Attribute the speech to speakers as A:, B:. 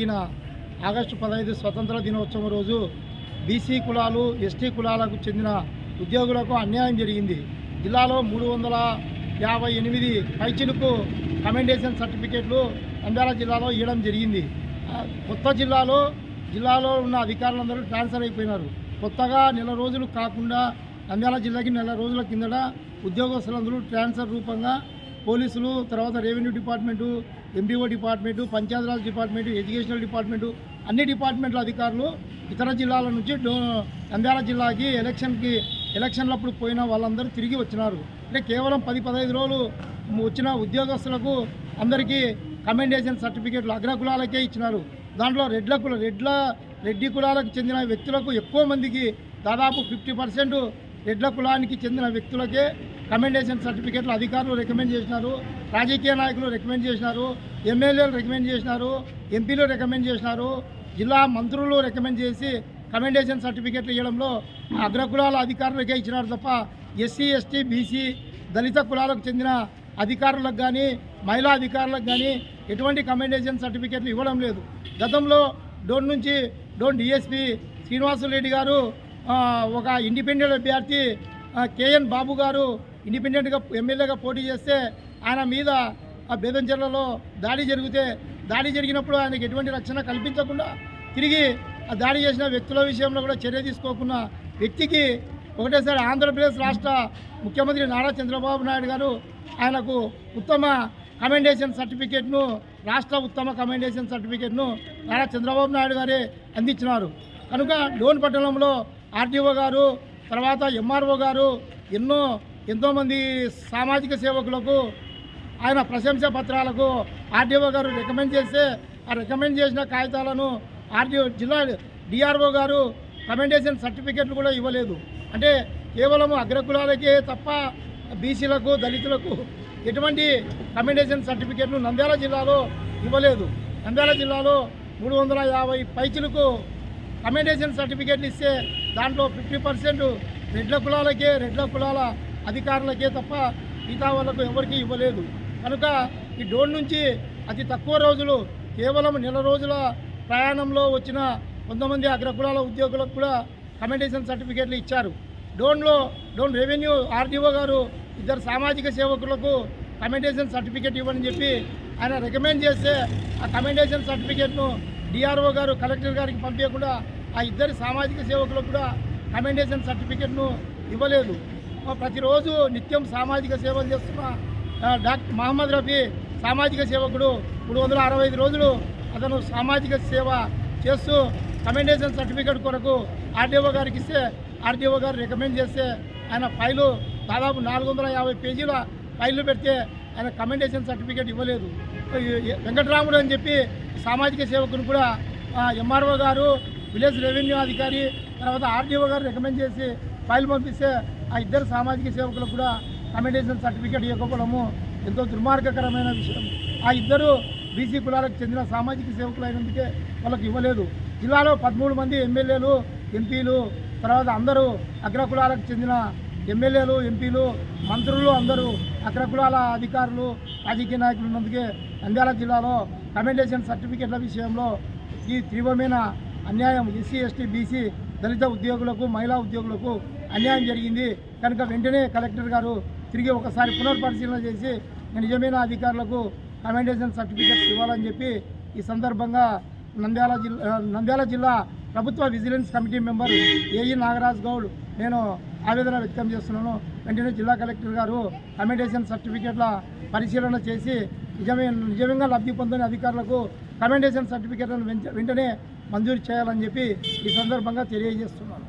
A: జరిగిన ఆగస్టు పదహైదు స్వతంత్ర దినోత్సవం రోజు బీసీ కులాలు ఎస్టీ కులాలకు చెందిన ఉద్యోగులకు అన్యాయం జరిగింది. జిల్లాలో మూడు వందల యాభై ఎనిమిది పైచిలకు కమెండేషన్ సర్టిఫికేట్లు నంద్యాల జిల్లాలో ఇవ్వడం జరిగింది. కొత్త జిల్లాలో జిల్లాలో ఉన్న అధికారులందరూ ట్రాన్స్ఫర్ అయిపోయినారు. కొత్తగా నెల రోజులు కాకుండా నంద్యాల జిల్లాకి నెల రోజుల కిందట ఉద్యోగస్తులందరూ ట్రాన్స్ఫర్ రూపంగా పోలీసులు తర్వాత revenue department M D O department Panchayati Raj department educational department అన్ని డిపార్ట్మెంట్ల అధికారులు ఇతర జిల్లాల నుంచి నంద్యాల జిల్లాకి ఎలక్షన్కి ఎలక్షన్లప్పుడు పోయిన వాళ్ళందరూ తిరిగి వచ్చినారు. అంటే కేవలం పది పదహైదు రోజులు వచ్చిన ఉద్యోగస్తులకు అందరికీ కమెండేషన్ సర్టిఫికేట్లు అగ్రకులాలకే ఇచ్చినారు. దాంట్లో రెడ్ల కుల రెడ్ల రెడ్డి కులాలకు చెందిన వ్యక్తులకు ఎక్కువ మందికి దాదాపు ఫిఫ్టీ పర్సెంట్ రెడ్ల కులానికి చెందిన వ్యక్తులకే కమెండేషన్ సర్టిఫికేట్లు అధికారులు రికమెండ్ చేసినారు రాజకీయ నాయకులు రికమెండ్ చేసినారు ఎమ్మెల్యేలు రికమెండ్ చేసినారు ఎంపీలు రికమెండ్ చేసినారు జిల్లా మంత్రులు రికమెండ్ చేసి కమెండేషన్ సర్టిఫికేట్లు ఇవ్వడంలో అగ్రకులాల అధికారులకే ఇచ్చినారు తప్ప ఎస్సీ ఎస్టీ బీసీ దళిత కులాలకు చెందిన అధికారులకు కానీ మహిళా అధికారులకు కానీ ఎటువంటి కమెండేషన్ సర్టిఫికేట్లు ఇవ్వడం లేదు. గతంలో డోన్ నుంచి డోన్ డిఎస్పీ శ్రీనివాసులు గారు ఒక ఇండిపెండెంట్ అభ్యర్థి కేఎన్ బాబు గారు ఇండిపెండెంట్గా ఎమ్మెల్యేగా పోటీ చేస్తే ఆయన మీద ఆ బేదంచెర్లలో దాడి జరిగితే దాడి జరిగినప్పుడు ఆయనకి ఎటువంటి రక్షణ కల్పించకుండా తిరిగి ఆ దాడి చేసిన వ్యక్తుల విషయంలో కూడా చర్య తీసుకోకున్న వ్యక్తికి ఒకటేసారి ఆంధ్రప్రదేశ్ రాష్ట్ర ముఖ్యమంత్రి నారా చంద్రబాబు నాయుడు గారు ఆయనకు ఉత్తమ కమెండేషన్ సర్టిఫికేట్ను రాష్ట్ర ఉత్తమ కమెండేషన్ సర్టిఫికేట్ను నారా చంద్రబాబు నాయుడు గారే అందించినారు. కనుక డోన్ పట్టణంలో ఆర్డీఓ గారు తర్వాత ఎంఆర్ఓ గారు ఎన్నో ఎంతోమంది సామాజిక సేవకులకు ఆయన ప్రశంసా పత్రాలకు ఆర్డీఓ గారు రికమెండ్ చేస్తే ఆ రికమెండ్ చేసిన కాగితాలను ఆర్డీఓ జిల్లా డిఆర్ఓ గారు కమెండేషన్ సర్టిఫికెట్లు కూడా ఇవ్వలేదు. అంటే కేవలం అగ్రకులాలకే తప్ప బీసీలకు దళితులకు ఎటువంటి కమెండేషన్ సర్టిఫికెట్లు నంద్యాల జిల్లాలో ఇవ్వలేదు. నంద్యాల జిల్లాలో మూడు వందల యాభై పైచులకు కమెండేషన్ సర్టిఫికేట్లు ఇస్తే దాంట్లో ఫిఫ్టీ పర్సెంట్ రెడ్ల కులాలకే రెడ్ల కులాల అధికారులకే తప్ప మిగతా వాళ్ళకు ఎవరికీ ఇవ్వలేదు. కనుక ఈ డోన్ నుంచి అతి తక్కువ రోజులు కేవలం నెల రోజుల ప్రయాణంలో వచ్చిన కొంతమంది అగ్రకులాల ఉద్యోగులకు కూడా కమెండేషన్ సర్టిఫికేట్లు ఇచ్చారు. డోన్లో డోన్ రెవెన్యూ ఆర్డీఓ గారు ఇద్దరు సామాజిక సేవకులకు కమెండేషన్ సర్టిఫికేట్ ఇవ్వని చెప్పి ఆయన రికమెండ్ చేస్తే ఆ కమెండేషన్ సర్టిఫికేట్ను డిఆర్ఓ గారు కలెక్టర్ గారికి పంపించకుండా ఆ ఇద్దరి సామాజిక సేవకులకు కూడా కమెండేషన్ సర్టిఫికేట్ను ఇవ్వలేదు. ప్రతిరోజు నిత్యం సామాజిక సేవలు చేస్తున్న డాక్టర్ మహమ్మద్ రఫీ సామాజిక సేవకుడు. మూడు వందల అరవై ఐదు రోజులు అతను సామాజిక సేవ చేస్తూ కమెండేషన్ సర్టిఫికేట్ కొరకు ఆర్డీఓ గారికి ఇస్తే ఆర్డీఓ గారు రికమెండ్ చేస్తే ఆయన ఫైలు దాదాపు నాలుగు వందల యాభై పేజీల ఫైళ్ళు పెడితే ఆయన కమెండేషన్ సర్టిఫికేట్ ఇవ్వలేదు. వెంకటరాముడు అని చెప్పి సామాజిక సేవకుని కూడా ఎంఆర్ఓ గారు విలేజ్ రెవెన్యూ అధికారి తర్వాత ఆర్డీఓ గారు రికమెండ్ చేసి ఫైల్ పంపిస్తే ఆ ఇద్దరు సామాజిక సేవకులకు కూడా కమెండేషన్ సర్టిఫికేట్ ఇవ్వకపోవడము ఎంతో దుర్మార్గకరమైన విషయం. ఆ ఇద్దరు బీసీ కులాలకు చెందిన సామాజిక సేవకులు అయినందుకే వాళ్ళకి ఇవ్వలేదు. జిల్లాలో పదమూడు మంది ఎమ్మెల్యేలు ఎంపీలు తర్వాత అందరూ అగ్రకులాలకు చెందిన ఎమ్మెల్యేలు ఎంపీలు మంత్రులు అందరూ అగ్రకులాల అధికారులు రాజకీయ నాయకులు ఉన్నందుకే నంద్యాల జిల్లాలో కమెండేషన్ సర్టిఫికెట్ల విషయంలో ఈ తీవ్రమైన అన్యాయం ఎస్సీ ఎస్టీ బీసీ దళిత ఉద్యోగులకు మహిళా ఉద్యోగులకు అన్యాయం జరిగింది. కనుక వెంటనే కలెక్టర్ గారు తిరిగి ఒకసారి పునర్పరిశీలన చేసి నిజమైన అధికారులకు కమెండేషన్ సర్టిఫికెట్స్ ఇవ్వాలని చెప్పి ఈ సందర్భంగా నంద్యాల జిల్లా నంద్యాల జిల్లా ప్రభుత్వ vigilance committee member AE Nagaraj Goud నేను ఆవేదన వ్యక్తం చేస్తున్నాను. వెంటనే జిల్లా కలెక్టర్ గారు కమెండేషన్ సర్టిఫికేట్ల పరిశీలన చేసి నిజమే నిజంగా లబ్ధి పొందని అధికారులకు కమెండేషన్ సర్టిఫికేట్లను వెంటనే మంజూరు చేయాలని చెప్పి ఈ సందర్భంగా తెలియజేస్తున్నాను.